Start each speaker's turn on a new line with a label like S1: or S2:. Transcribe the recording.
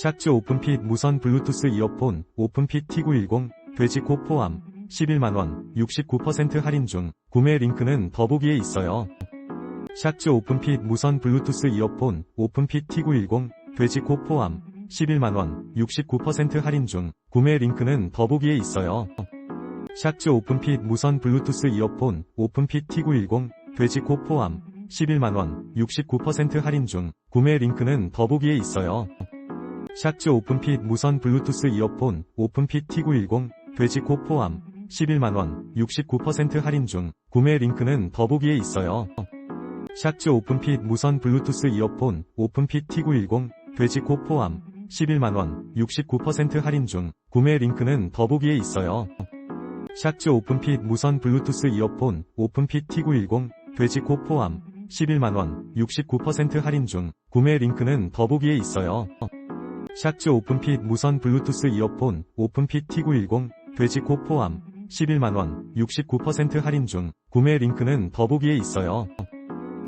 S1: 샥즈 오픈핏 무선 블루투스 이어폰 오픈핏 T910 돼지코 포함 11만원 69% 할인 중 구매 링크는 더보기에 있어요. 샥즈 오픈핏 무선 블루투스 이어폰 오픈핏 T910 돼지코 포함 11만원 69% 할인 중 구매 링크는 더보기에 있어요. 샥즈 오픈핏 무선 블루투스 이어폰 오픈핏 T910 돼지코 포함 11만원 69% 할인 중 구매 링크는 더보기에 있어요. 샥즈 오픈핏 무선 블루투스 이어폰 오픈핏 T910 돼지코 포함 11만원 69% 할인 중 구매 링크는 더보기에 있어요. 샥즈 오픈핏 무선 블루투스 이어폰 오픈핏 T910 돼지코 포함 11만원 69% 할인 중 구매 링크는 더보기에 있어요. 샥즈 오픈핏 무선 블루투스 이어폰 오픈핏 T910 돼지코 포함 11만원 69% 할인 중 구매 링크는 더보기에 있어요. 샥즈 오픈핏 무선 블루투스 이어폰 오픈핏 T910 돼지코 포함 11만원 69% 할인 중 구매 링크는 더보기에 있어요.